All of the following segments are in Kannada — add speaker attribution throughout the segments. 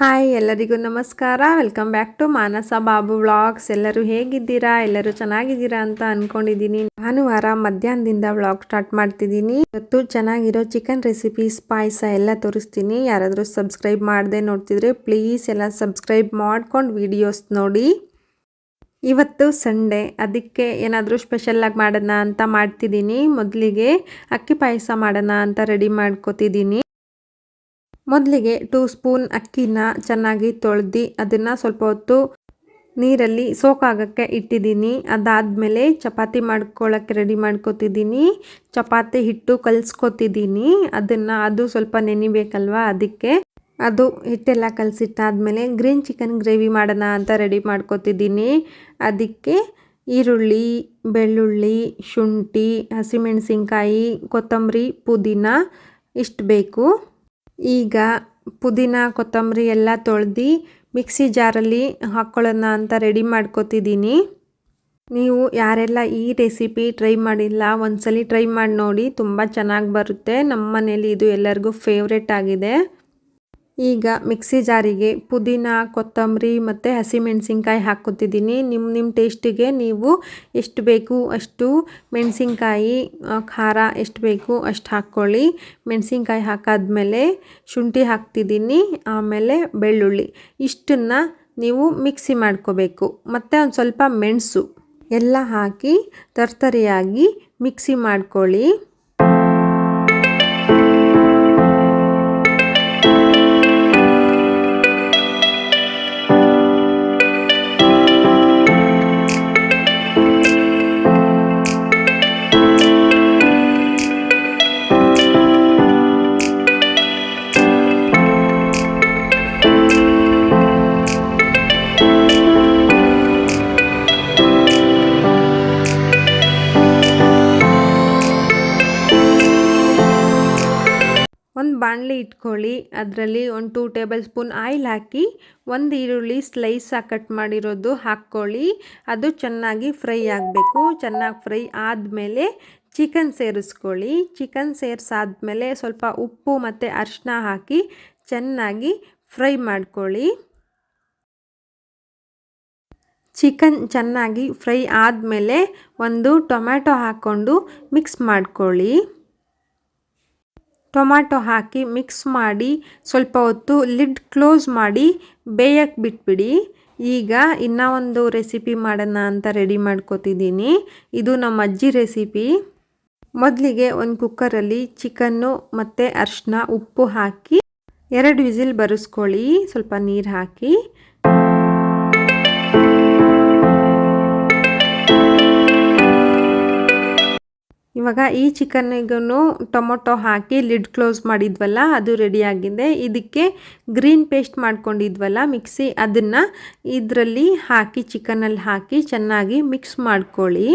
Speaker 1: ಹಾಯ್ ಎಲ್ಲರಿಗೂ ನಮಸ್ಕಾರ. Welcome back to Manasa Babu vlogs ಎಲ್ಲರೂ ಹೇಗಿದ್ದೀರಾ? ಎಲ್ಲರೂ ಚೆನ್ನಾಗಿದ್ದೀರಾ ಅಂತ ಅನ್ಕೊಂಡಿದ್ದೀನಿ. ಭಾನುವಾರ ಮಧ್ಯಾಹ್ನದಿಂದ ವ್ಲಾಗ್ ಸ್ಟಾರ್ಟ್ ಮಾಡ್ತಿದ್ದೀನಿ. ಇವತ್ತು ಚೆನ್ನಾಗಿರೋ ಚಿಕನ್ ರೆಸಿಪೀಸ್ ಪಾಯಸ ಎಲ್ಲ ತೋರಿಸ್ತೀನಿ. ಯಾರಾದರೂ ಸಬ್ಸ್ಕ್ರೈಬ್ ಮಾಡದೆ ನೋಡ್ತಿದ್ರೆ ಪ್ಲೀಸ್ ಎಲ್ಲ ಸಬ್ಸ್ಕ್ರೈಬ್ ಮಾಡ್ಕೊಂಡು ವಿಡಿಯೋಸ್ ನೋಡಿ. ಇವತ್ತು ಸಂಡೇ ಅದಕ್ಕೆ ಏನಾದರೂ ಸ್ಪೆಷಲ್ಲಾಗಿ ಮಾಡೋಣ ಅಂತ ಮಾಡ್ತಿದ್ದೀನಿ. ಮೊದಲಿಗೆ ಅಕ್ಕಿ ಪಾಯಸ ಮಾಡೋಣ ಅಂತ ರೆಡಿ ಮಾಡ್ಕೋತಿದ್ದೀನಿ. ಮೊದಲಿಗೆ ಟೂ ಸ್ಪೂನ್ ಅಕ್ಕಿನ ಚೆನ್ನಾಗಿ ತೊಳೆದು ಅದನ್ನು ಸ್ವಲ್ಪ ಹೊತ್ತು ನೀರಲ್ಲಿ ಸೋಕಾಗಕ್ಕೆ ಇಟ್ಟಿದ್ದೀನಿ. ಅದಾದಮೇಲೆ ಚಪಾತಿ ಮಾಡ್ಕೊಳ್ಳೋಕ್ಕೆ ರೆಡಿ ಮಾಡ್ಕೊತಿದ್ದೀನಿ. ಚಪಾತಿ ಹಿಟ್ಟು ಕಲಿಸ್ಕೊತಿದ್ದೀನಿ. ಅದನ್ನು ಅದು ಸ್ವಲ್ಪ ನೆನಿಬೇಕಲ್ವ ಅದಕ್ಕೆ. ಅದು ಹಿಟ್ಟೆಲ್ಲ ಕಲಸಿಟ್ಟಾದಮೇಲೆ ಗ್ರೀನ್ ಚಿಕನ್ ಗ್ರೇವಿ ಮಾಡೋಣ ಅಂತ ರೆಡಿ ಮಾಡ್ಕೊತಿದ್ದೀನಿ. ಅದಕ್ಕೆ ಈರುಳ್ಳಿ, ಬೆಳ್ಳುಳ್ಳಿ, ಶುಂಠಿ, ಹಸಿಮೆಣಸಿನ್ಕಾಯಿ, ಕೊತ್ತಂಬರಿ, ಪುದೀನ ಇಷ್ಟು ಬೇಕು. ಈಗ ಪುದೀನ, ಕೊತ್ತಂಬರಿ ಎಲ್ಲ ತೊಳೆದು ಮಿಕ್ಸಿ ಜಾರಲ್ಲಿ ಹಾಕ್ಕೊಳ್ಳೋಣ ಅಂತ ರೆಡಿ ಮಾಡ್ಕೋತಿದ್ದೀನಿ. ನೀವು ಯಾರೆಲ್ಲ ಈ ರೆಸಿಪಿ ಟ್ರೈ ಮಾಡಿಲ್ಲ, ಒಂದ್ಸಲಿ ಟ್ರೈ ಮಾಡಿ ನೋಡಿ. ತುಂಬ ಚೆನ್ನಾಗಿ ಬರುತ್ತೆ. ನಮ್ಮ ಮನೇಲಿ ಇದು ಎಲ್ಲರಿಗೂ ಫೇವ್ರೆಟ್ ಆಗಿದೆ. ಈಗ ಮಿಕ್ಸಿ ಜಾರಿಗೆ ಪುದೀನ, ಕೊತ್ತಂಬರಿ ಮತ್ತು ಹಸಿಮೆಣಸಿನ್ಕಾಯಿ ಹಾಕ್ಕೊತಿದ್ದೀನಿ ನಿಮ್ಮ ನಿಮ್ಮ ಟೇಸ್ಟಿಗೆ ನೀವು ಎಷ್ಟು ಬೇಕು ಅಷ್ಟು ಮೆಣಸಿನ್ಕಾಯಿ ಖಾರ ಎಷ್ಟು ಬೇಕು ಅಷ್ಟು ಹಾಕ್ಕೊಳ್ಳಿ. ಮೆಣಸಿನ್ಕಾಯಿ ಹಾಕಾದ್ಮೇಲೆ ಶುಂಠಿ ಹಾಕ್ತಿದ್ದೀನಿ, ಆಮೇಲೆ ಬೆಳ್ಳುಳ್ಳಿ. ಇಷ್ಟನ್ನು ನೀವು ಮಿಕ್ಸಿ ಮಾಡ್ಕೋಬೇಕು. ಮತ್ತು ಒಂದು ಸ್ವಲ್ಪ ಮೆಣಸು ಎಲ್ಲ ಹಾಕಿ ತರ್ತರಿಯಾಗಿ ಮಿಕ್ಸಿ ಮಾಡ್ಕೊಳ್ಳಿ. ಬಾಣಲಿ ಇಟ್ಕೊಳ್ಳಿ. ಅದರಲ್ಲಿ ಒಂದು ಟೂ ಟೇಬಲ್ ಸ್ಪೂನ್ ಆಯಿಲ್ ಹಾಕಿ, ಒಂದು ಈರುಳ್ಳಿ ಸ್ಲೈಸಾಗಿ ಕಟ್ ಮಾಡಿರೋದು ಹಾಕ್ಕೊಳ್ಳಿ. ಅದು ಚೆನ್ನಾಗಿ ಫ್ರೈ ಆಗಬೇಕು. ಚೆನ್ನಾಗಿ ಫ್ರೈ ಆದಮೇಲೆ ಚಿಕನ್ ಸೇರಿಸ್ಕೊಳ್ಳಿ. ಚಿಕನ್ ಸೇರಿಸಾದ್ಮೇಲೆ ಸ್ವಲ್ಪ ಉಪ್ಪು ಮತ್ತು ಅರಿಶಿನ ಹಾಕಿ ಚೆನ್ನಾಗಿ ಫ್ರೈ ಮಾಡ್ಕೊಳ್ಳಿ. ಚಿಕನ್ ಚೆನ್ನಾಗಿ ಫ್ರೈ ಆದಮೇಲೆ ಒಂದು ಟೊಮ್ಯಾಟೊ ಹಾಕ್ಕೊಂಡು ಮಿಕ್ಸ್ ಮಾಡ್ಕೊಳ್ಳಿ. ಟೊಮ್ಯಾಟೊ ಹಾಕಿ ಮಿಕ್ಸ್ ಮಾಡಿ ಸ್ವಲ್ಪ ಹೊತ್ತು ಲಿಡ್ ಕ್ಲೋಸ್ ಮಾಡಿ ಬೇಯಕ್ಕೆ ಬಿಟ್ಬಿಡಿ. ಈಗ ಇನ್ನೂ ಒಂದು ರೆಸಿಪಿ ಮಾಡೋಣ ಅಂತ ರೆಡಿ ಮಾಡ್ಕೋತಿದ್ದೀನಿ. ಇದು ನಮ್ಮ ಅಜ್ಜಿ ರೆಸಿಪಿ. ಮೊದಲಿಗೆ ಒಂದು ಕುಕ್ಕರಲ್ಲಿ ಚಿಕನ್ನು ಮತ್ತು ಅರ್ಶಿನ ಉಪ್ಪು ಹಾಕಿ ಎರಡು ವಿಸಿಲ್ ಬರೆಸ್ಕೊಳ್ಳಿ. ಸ್ವಲ್ಪ ನೀರು ಹಾಕಿ. ಇವಾಗ ಈ ಚಿಕನ್ನಿಗೂ ಟೊಮೊಟೊ ಹಾಕಿ ಲಿಡ್ ಕ್ಲೋಸ್ ಮಾಡಿದ್ವಲ್ಲ, ಅದು ರೆಡಿಯಾಗಿದೆ ಇದಕ್ಕೆ ಗ್ರೀನ್ ಪೇಸ್ಟ್ ಮಾಡ್ಕೊಂಡಿದ್ವಲ್ಲ ಮಿಕ್ಸಿ, ಅದನ್ನು ಇದರಲ್ಲಿ ಹಾಕಿ, ಚಿಕನಲ್ಲಿ ಹಾಕಿ ಚೆನ್ನಾಗಿ ಮಿಕ್ಸ್ ಮಾಡ್ಕೊಳ್ಳಿ.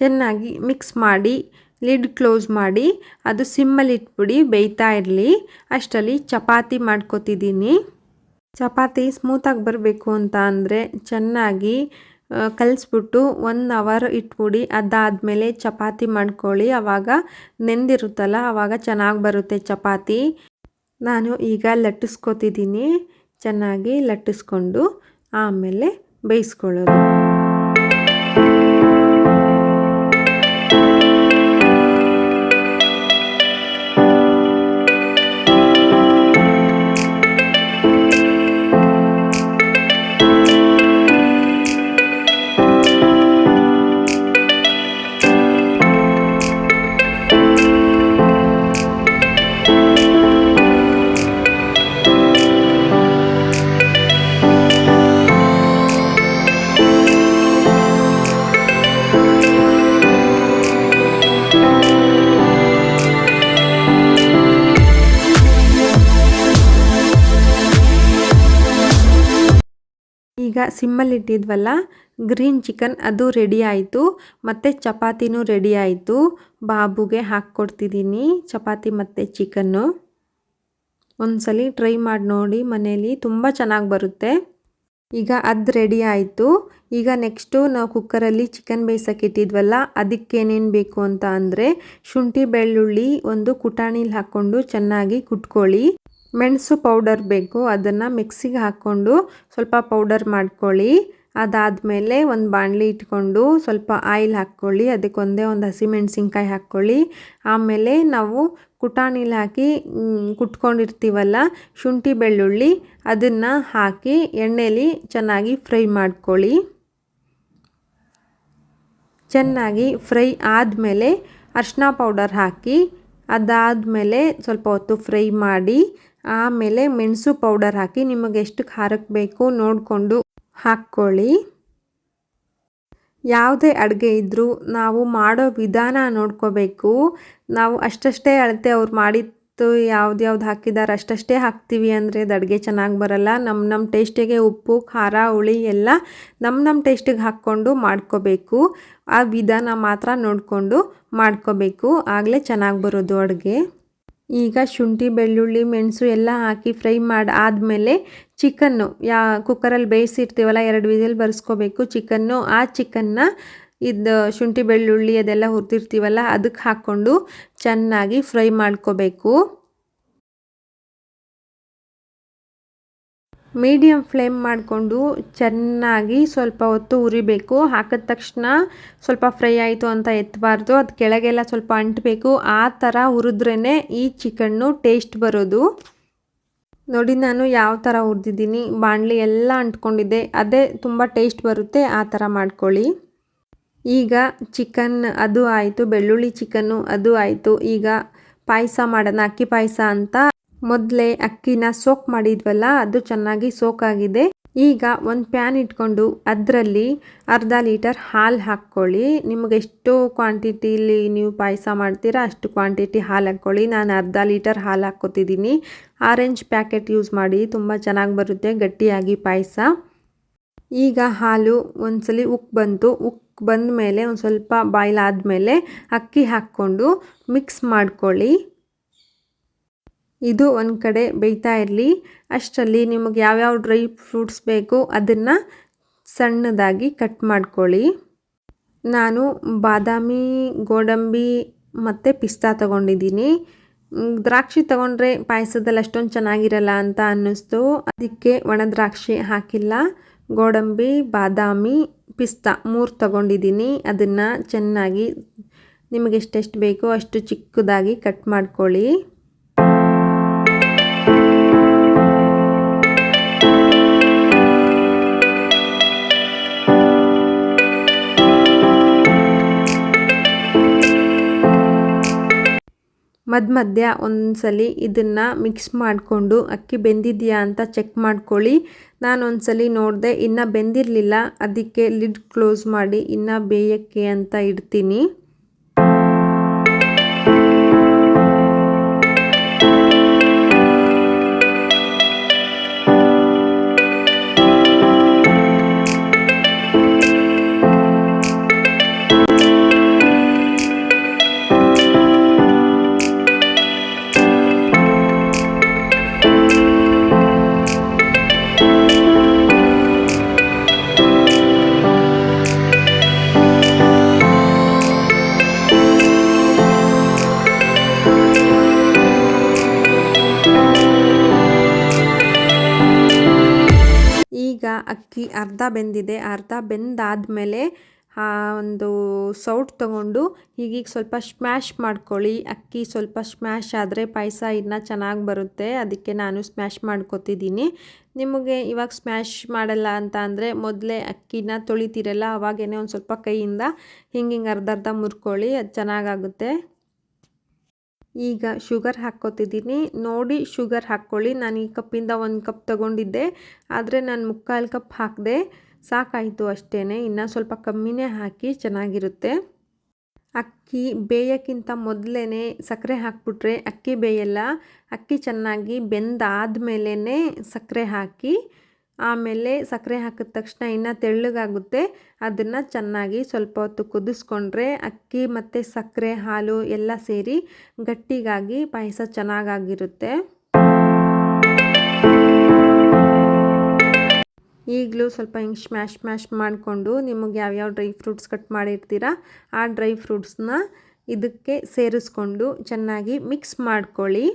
Speaker 1: ಚೆನ್ನಾಗಿ ಮಿಕ್ಸ್ ಮಾಡಿ, ಲಿಡ್ ಕ್ಲೋಸ್ ಮಾಡಿ, ಅದು ಸಿಮ್ಮಲ್ಲಿ ಇಟ್ಬಿಡಿ, ಬೇಯ್ತಾ ಇರಲಿ. ಅಷ್ಟರಲ್ಲಿ ಚಪಾತಿ ಮಾಡ್ಕೊತಿದ್ದೀನಿ. ಚಪಾತಿ ಸ್ಮೂತಾಗಿ ಬರಬೇಕು ಅಂತ ಅಂದರೆ ಚೆನ್ನಾಗಿ ಕಲಿಸ್ಬಿಟ್ಟು ಒನ್ ಅವರ್ ಇಟ್ಬಿಡಿ. ಅದಾದಮೇಲೆ ಚಪಾತಿ ಮಾಡ್ಕೊಳ್ಳಿ. ಆವಾಗ ನೆಂದಿರುತ್ತಲ್ಲ ಆವಾಗ ಚೆನ್ನಾಗಿ ಬರುತ್ತೆ ಚಪಾತಿ. ನಾನು ಈಗ ಲಟ್ಟಿಸ್ಕೊತಿದ್ದೀನಿ. ಚೆನ್ನಾಗಿ ಲಟ್ಟಿಸ್ಕೊಂಡು ಆಮೇಲೆ ಬೇಯಿಸ್ಕೊಳ್ಳೋದು. ಈಗ ಸಿಮ್ಮಲ್ಲಿ ಇಟ್ಟಿದ್ವಲ್ಲ ಗ್ರೀನ್ ಚಿಕನ್ ಅದು ರೆಡಿ ಆಯಿತು, ಮತ್ತು ಚಪಾತಿನೂ ರೆಡಿ ಆಯಿತು. ಬಾಬುಗೆ ಹಾಕ್ಕೊಡ್ತಿದ್ದೀನಿ ಚಪಾತಿ ಮತ್ತು ಚಿಕನ್ನು ಒಂದ್ಸಲಿ ಟ್ರೈ ಮಾಡಿ ನೋಡಿ, ಮನೇಲಿ ತುಂಬ ಚೆನ್ನಾಗಿ ಬರುತ್ತೆ. ಈಗ ಅದು ರೆಡಿ ಆಯಿತು. ಈಗ ನೆಕ್ಸ್ಟು ನಾವು ಕುಕ್ಕರಲ್ಲಿ ಚಿಕನ್ ಬೇಯಿಸೋಕೆ ಇಟ್ಟಿದ್ವಲ್ಲ ಅದಕ್ಕೇನೇನು ಬೇಕು ಅಂತ ಅಂದರೆ ಶುಂಠಿ ಬೆಳ್ಳುಳ್ಳಿ ಒಂದು ಕುಟಾಣಿಲಿ ಹಾಕ್ಕೊಂಡು ಚೆನ್ನಾಗಿ ಕುಟ್ಕೊಳ್ಳಿ. ಮೆಣಸು ಪೌಡರ್ ಬೇಕು, ಅದನ್ನು ಮಿಕ್ಸಿಗೆ ಹಾಕ್ಕೊಂಡು ಸ್ವಲ್ಪ ಪೌಡರ್ ಮಾಡ್ಕೊಳ್ಳಿ. ಅದಾದಮೇಲೆ ಒಂದು ಬಾಣಲಿ ಇಟ್ಕೊಂಡು ಸ್ವಲ್ಪ ಆಯಿಲ್ ಹಾಕ್ಕೊಳ್ಳಿ ಅದಕ್ಕೊಂದೇ ಒಂದು ಹಸಿಮೆಣ್ಸಿನ್ಕಾಯಿ ಹಾಕ್ಕೊಳ್ಳಿ. ಆಮೇಲೆ ನಾವು ಕುಟಾಣಿಲಿ ಹಾಕಿ ಕುಟ್ಕೊಂಡಿರ್ತೀವಲ್ಲ, ಶುಂಠಿ ಬೆಳ್ಳುಳ್ಳಿ, ಅದನ್ನು ಹಾಕಿ ಎಣ್ಣೆಲಿ ಚೆನ್ನಾಗಿ ಫ್ರೈ ಮಾಡ್ಕೊಳ್ಳಿ. ಚೆನ್ನಾಗಿ ಫ್ರೈ ಆದಮೇಲೆ ಅರ್ಶಿನ ಪೌಡರ್ ಹಾಕಿ, ಅದಾದಮೇಲೆ ಸ್ವಲ್ಪ ಹೊತ್ತು ಫ್ರೈ ಮಾಡಿ ಆಮೇಲೆ ಮೆಣಸು ಪೌಡರ್ ಹಾಕಿ ನಿಮಗೆ ಎಷ್ಟು ಖಾರಕ್ಕೆ ಬೇಕು ನೋಡಿಕೊಂಡು ಹಾಕ್ಕೊಳ್ಳಿ. ಯಾವುದೇ ಅಡುಗೆ ಇದ್ದರೂ ನಾವು ಮಾಡೋ ವಿಧಾನ ನೋಡ್ಕೋಬೇಕು. ನಾವು ಅಷ್ಟಷ್ಟೇ ಅಳತೆ ಅವ್ರು ಮಾಡಿದ್ದು ಯಾವ್ದು ಯಾವ್ದು ಹಾಕಿದ್ದಾರೆ ಅಷ್ಟಷ್ಟೇ ಹಾಕ್ತೀವಿ ಅಂದರೆ ಅದು ಅಡುಗೆ ಚೆನ್ನಾಗಿ ಬರಲ್ಲ. ನಮ್ಮ ನಮ್ಮ ಟೇಸ್ಟಿಗೆ ಉಪ್ಪು, ಖಾರ, ಹುಳಿ ಎಲ್ಲ ನಮ್ಮ ನಮ್ಮ ಟೇಸ್ಟಿಗೆ ಹಾಕ್ಕೊಂಡು ಮಾಡ್ಕೋಬೇಕು. ಆ ವಿಧಾನ ಮಾತ್ರ ನೋಡಿಕೊಂಡು ಮಾಡ್ಕೋಬೇಕು. ಆಗಲೇ ಚೆನ್ನಾಗಿ ಬರೋದು ಅಡುಗೆ. ಈಗ ಶುಂಠಿ, ಬೆಳ್ಳುಳ್ಳಿ, ಮೆಣಸು ಎಲ್ಲ ಹಾಕಿ ಫ್ರೈ ಮಾಡಿ ಆದಮೇಲೆ ಚಿಕನ್ನು ಯಾ ಕುಕ್ಕರಲ್ಲಿ ಬೇಯಿಸಿರ್ತೀವಲ್ಲ, ಎರಡು ವಿಸಿಲ್ ಬರ್ಸ್ಕೋಬೇಕು. ಚಿಕನ್ನು, ಆ ಚಿಕನ್ನ ಇದು ಶುಂಠಿ, ಬೆಳ್ಳುಳ್ಳಿ ಅದೆಲ್ಲ ಹುರಿದಿರ್ತೀವಲ್ಲ ಅದಕ್ಕೆ ಹಾಕ್ಕೊಂಡು ಚೆನ್ನಾಗಿ ಫ್ರೈ ಮಾಡ್ಕೋಬೇಕು. ಮೀಡಿಯಮ್ ಫ್ಲೇಮ್ ಮಾಡಿಕೊಂಡು ಚೆನ್ನಾಗಿ ಸ್ವಲ್ಪ ಹೊತ್ತು ಉರಿಬೇಕು ಹಾಕಿದ ತಕ್ಷಣ ಸ್ವಲ್ಪ ಫ್ರೈ ಆಯಿತು ಅಂತ ಎತ್ತಬಾರ್ದು. ಅದು ಕೆಳಗೆಲ್ಲ ಸ್ವಲ್ಪ ಅಂಟಬೇಕು. ಆ ಥರ ಹುರಿದ್ರೇ ಈ ಚಿಕನ್ನು ಟೇಸ್ಟ್ ಬರೋದು. ನೋಡಿ, ನಾನು ಯಾವ ಥರ ಹುರಿದಿದ್ದೀನಿ. ಬಾಣಲಿ ಎಲ್ಲ ಅಂಟ್ಕೊಂಡಿದ್ದೆ. ಅದೇ ತುಂಬ ಟೇಸ್ಟ್ ಬರುತ್ತೆ. ಆ ಥರ ಮಾಡ್ಕೊಳ್ಳಿ. ಈಗ ಚಿಕನ್ ಅದು ಆಯಿತು. ಬೆಳ್ಳುಳ್ಳಿ ಚಿಕನ್ನು ಅದು ಆಯಿತು. ಈಗ ಪಾಯಸ ಮಾಡೋಣ. ಅಕ್ಕಿ ಪಾಯಸ ಅಂತ ಮೊದಲೇ ಅಕ್ಕಿನ ಸೋಕ್ ಮಾಡಿದ್ವಲ್ಲ, ಅದು ಚೆನ್ನಾಗಿ ಸೋಕ್ ಆಗಿದೆ ಈಗ ಒಂದು ಪ್ಯಾನ್ ಇಟ್ಕೊಂಡು ಅದರಲ್ಲಿ ಅರ್ಧ ಲೀಟರ್ ಹಾಲು ಹಾಕ್ಕೊಳ್ಳಿ. ನಿಮಗೆ ಎಷ್ಟು ಕ್ವಾಂಟಿಟಿಲಿ ನೀವು ಪಾಯಸ ಮಾಡ್ತೀರಾ, ಅಷ್ಟು ಕ್ವಾಂಟಿಟಿ ಹಾಲು ಹಾಕ್ಕೊಳ್ಳಿ. ನಾನು ಅರ್ಧ ಲೀಟರ್ ಹಾಲು ಹಾಕ್ಕೊತಿದ್ದೀನಿ. ಆರೆಂಜ್ ಪ್ಯಾಕೆಟ್ ಯೂಸ್ ಮಾಡಿ, ತುಂಬ ಚೆನ್ನಾಗಿ ಬರುತ್ತೆ, ಗಟ್ಟಿಯಾಗಿ ಪಾಯಸ. ಈಗ ಹಾಲು ಒಂದ್ಸಲಿ ಉಕ್ ಬಂತು. ಉಕ್ ಬಂದ ಮೇಲೆ ಒಂದು ಸ್ವಲ್ಪ ಬಾಯ್ಲ್ ಆದಮೇಲೆ ಅಕ್ಕಿ ಹಾಕ್ಕೊಂಡು ಮಿಕ್ಸ್ ಮಾಡ್ಕೊಳ್ಳಿ. ಇದು ಒಂದು ಕಡೆ ಬೇಯ್ತಾ ಇರಲಿ. ಅಷ್ಟರಲ್ಲಿ ನಿಮಗೆ ಯಾವ್ಯಾವ ಡ್ರೈ ಫ್ರೂಟ್ಸ್ ಬೇಕು ಅದನ್ನು ಸಣ್ಣದಾಗಿ ಕಟ್ ಮಾಡ್ಕೊಳ್ಳಿ. ನಾನು ಬಾದಾಮಿ, ಗೋಡಂಬಿ ಮತ್ತು ಪಿಸ್ತಾ ತಗೊಂಡಿದ್ದೀನಿ. ದ್ರಾಕ್ಷಿ ತಗೊಂಡ್ರೆ ಪಾಯಸದಲ್ಲಿ ಅಷ್ಟೊಂದು ಚೆನ್ನಾಗಿರಲ್ಲ ಅಂತ ಅನ್ನಿಸ್ತು. ಅದಕ್ಕೆ ಒಣ ದ್ರಾಕ್ಷಿ ಹಾಕಿಲ್ಲ. ಗೋಡಂಬಿ, ಬಾದಾಮಿ, ಪಿಸ್ತಾ ಮೂರು ತಗೊಂಡಿದ್ದೀನಿ. ಅದನ್ನು ಚೆನ್ನಾಗಿ ನಿಮಗೆ ಎಷ್ಟೆಷ್ಟು ಬೇಕೋ ಅಷ್ಟು ಚಿಕ್ಕದಾಗಿ ಕಟ್ ಮಾಡ್ಕೊಳ್ಳಿ. ಮಧ್ಯ ಮಧ್ಯ ಒಂದ್ಸಲಿ ಇದನ್ನು ಮಿಕ್ಸ್ ಮಾಡಿಕೊಂಡು ಅಕ್ಕಿ ಬೆಂದಿದೆಯಾ ಅಂತ ಚೆಕ್ ಮಾಡ್ಕೊಳ್ಳಿ. ನಾನು ಒಂದ್ಸಲಿ ನೋಡಿದೆ, ಇನ್ನೂ ಬೆಂದಿರಲಿಲ್ಲ. ಅದಕ್ಕೆ ಲಿಡ್ ಕ್ಲೋಸ್ ಮಾಡಿ ಇನ್ನೂ ಬೇಯಕ್ಕೆ ಅಂತ ಇಡ್ತೀನಿ. ಅಕ್ಕಿ ಅರ್ಧ ಬೆಂದಿದೆ, ಅರ್ಧ ಬೆಂದಾದಮೇಲೆ ಒಂದು ಸೌಟ್ ತೊಗೊಂಡು ಈಗೀಗ ಸ್ವಲ್ಪ ಸ್ಮ್ಯಾಶ್ ಮಾಡ್ಕೊಳ್ಳಿ. ಅಕ್ಕಿ ಸ್ವಲ್ಪ ಸ್ಮ್ಯಾಶ್ ಆದರೆ ಪಾಯಸ ಇನ್ನೂ ಚೆನ್ನಾಗಿ ಬರುತ್ತೆ. ಅದಕ್ಕೆ ನಾನು ಸ್ಮ್ಯಾಶ್ ಮಾಡ್ಕೊತಿದ್ದೀನಿ. ನಿಮಗೆ ಇವಾಗ ಸ್ಮ್ಯಾಶ್ ಮಾಡಲ್ಲ ಅಂತ ಅಂದರೆ ಮೊದಲೇ ಅಕ್ಕಿನ ತೊಳಿತೀರಲ್ಲ ಅವಾಗೇ ಒಂದು ಸ್ವಲ್ಪ ಕೈಯಿಂದ ಹಿಂಗೆ ಹಿಂಗೆ ಅರ್ಧ ಅರ್ಧ ಮುರ್ಕೊಳ್ಳಿ, ಅದು ಚೆನ್ನಾಗಾಗುತ್ತೆ. ಈಗ ಶುಗರ್ ಹಾಕ್ಕೋತಿದ್ದೀನಿ. ನೋಡಿ ಶುಗರ್ ಹಾಕ್ಕೊಳ್ಳಿ. ನಾನು ಈ ಕಪ್ಪಿಂದ ಒಂದು ಕಪ್ ತಗೊಂಡಿದ್ದೆ. ಆದರೆ ನಾನು ಮುಕ್ಕಾಲು ಕಪ್ ಹಾಕಿದೆ. ಸಾಕಾಯಿತು ಅಷ್ಟೇ ಇನ್ನು ಸ್ವಲ್ಪ ಕಮ್ಮಿನೇ ಹಾಕಿ ಚೆನ್ನಾಗಿರುತ್ತೆ. ಅಕ್ಕಿ ಬೇಯೋಕ್ಕಿಂತ ಮೊದಲೇ ಸಕ್ಕರೆ ಹಾಕ್ಬಿಟ್ರೆ ಅಕ್ಕಿ ಬೇಯಲ್ಲ. ಅಕ್ಕಿ ಚೆನ್ನಾಗಿ ಬೆಂದಾದ್ಮೇಲೇ ಸಕ್ಕರೆ ಹಾಕಿ ಆಮೇಲೆ ಸಕ್ಕರೆ ಹಾಕಿದ ತಕ್ಷಣ ಇನ್ನು ತೆಳ್ಳಗಾಗುತ್ತೆ. ಅದನ್ನು ಚೆನ್ನಾಗಿ ಸ್ವಲ್ಪ ಹೊತ್ತು ಕುದಿಸ್ಕೊಂಡ್ರೆ ಅಕ್ಕಿ ಮತ್ತು ಸಕ್ಕರೆ, ಹಾಲು ಎಲ್ಲ ಸೇರಿ ಗಟ್ಟಿಗಾಗಿ ಪಾಯಸ ಚೆನ್ನಾಗಾಗಿರುತ್ತೆ. ಈಗಲೂ ಸ್ವಲ್ಪ ಹಿಂಗೆ ಸ್ಮ್ಯಾಶ್ ಸ್ಮ್ಯಾಶ್ ಮಾಡಿಕೊಂಡು ನಿಮಗೆ ಯಾವ್ಯಾವ ಡ್ರೈ ಫ್ರೂಟ್ಸ್ ಕಟ್ ಮಾಡಿರ್ತೀರ, ಆ ಡ್ರೈ ಫ್ರೂಟ್ಸ್ನ ಇದಕ್ಕೆ ಸೇರಿಸ್ಕೊಂಡು ಚೆನ್ನಾಗಿ ಮಿಕ್ಸ್ ಮಾಡ್ಕೊಳ್ಳಿ.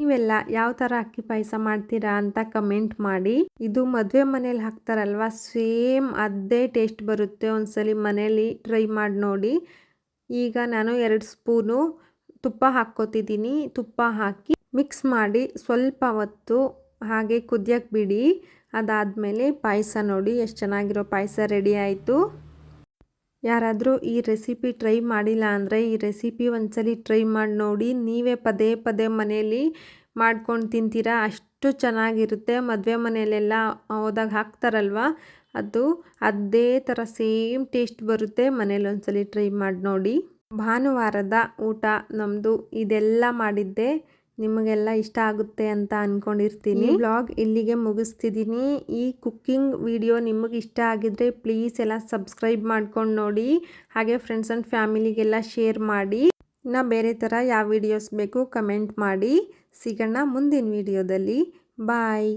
Speaker 1: ನೀವೆಲ್ಲ ಯಾವ ಥರ ಅಕ್ಕಿ ಪಾಯಸ ಮಾಡ್ತೀರಾ ಅಂತ ಕಮೆಂಟ್ ಮಾಡಿ. ಇದು ಮದುವೆ ಮನೇಲಿ ಹಾಕ್ತಾರಲ್ವಾ ಸೇಮ್ ಅದೇ ಟೇಸ್ಟ್ ಬರುತ್ತೆ. ಒಂದ್ಸಲಿ ಮನೇಲಿ ಟ್ರೈ ಮಾಡಿ ನೋಡಿ. ಈಗ ನಾನು ಎರಡು ಸ್ಪೂನು ತುಪ್ಪ ಹಾಕ್ಕೋತಿದ್ದೀನಿ. ತುಪ್ಪ ಹಾಕಿ ಮಿಕ್ಸ್ ಮಾಡಿ ಸ್ವಲ್ಪ ಹೊತ್ತು ಹಾಗೆ ಕುದಿಯಕ್ಕೆ ಬಿಡಿ. ಅದಾದಮೇಲೆ ಪಾಯಸ ನೋಡಿ, ಎಷ್ಟು ಚೆನ್ನಾಗಿರೋ ಪಾಯಸ ರೆಡಿ ಆಯಿತು. ಯಾರಾದರೂ ಈ ರೆಸಿಪಿ ಟ್ರೈ ಮಾಡಿಲ್ಲ ಅಂದರೆ ಈ ರೆಸಿಪಿ ಒಂದ್ಸಲಿ ಟ್ರೈ ಮಾಡಿ ನೋಡಿ, ನೀವೇ ಪದೇ ಪದೇ ಮನೆಯಲ್ಲಿ ಮಾಡ್ಕೊಂಡು ತಿಂತೀರಾ? ಅಷ್ಟು ಚೆನ್ನಾಗಿರುತ್ತೆ. ಮದುವೆ ಮನೆಯಲ್ಲೆಲ್ಲ ಹೋದಾಗ ಹಾಕ್ತಾರಲ್ವ? ಅದು ಅದೇ ಥರ ಸೇಮ್ ಟೇಸ್ಟ್ ಬರುತ್ತೆ. ಮನೇಲಿ ಒಂದ್ಸಲಿ ಟ್ರೈ ಮಾಡಿ ನೋಡಿ. ಭಾನುವಾರದ ಊಟ ನಮ್ಮದು ಇದೆಲ್ಲ ಮಾಡಿದ್ದೆ. ನಿಮಗೆಲ್ಲ ಇಷ್ಟ ಆಗುತ್ತೆ ಅಂತ ಅಂದ್ಕೊಂಡಿರ್ತೀನಿ ಬ್ಲಾಗ್ ಇಲ್ಲಿಗೆ ಮುಗಿಸ್ತಿದ್ದೀನಿ. ಈ ಕುಕ್ಕಿಂಗ್ ವಿಡಿಯೋ ನಿಮಗೆ ಇಷ್ಟ ಆಗಿದ್ರೆ ಪ್ಲೀಸ್ ಎಲ್ಲ ಸಬ್ಸ್ಕ್ರೈಬ್ ಮಾಡ್ಕೊಂಡು ನೋಡಿ. ಹಾಗೆ ಫ್ರೆಂಡ್ಸ್ ಆ್ಯಂಡ್ ಫ್ಯಾಮಿಲಿಗೆಲ್ಲ ಶೇರ್ ಮಾಡಿ. ಇನ್ನು ಬೇರೆ ಥರ ಯಾವ ವಿಡಿಯೋಸ್ ಬೇಕು ಕಮೆಂಟ್ ಮಾಡಿ. ಸಿಗೋಣ ಮುಂದಿನ ವಿಡಿಯೋದಲ್ಲಿ ಬಾಯ್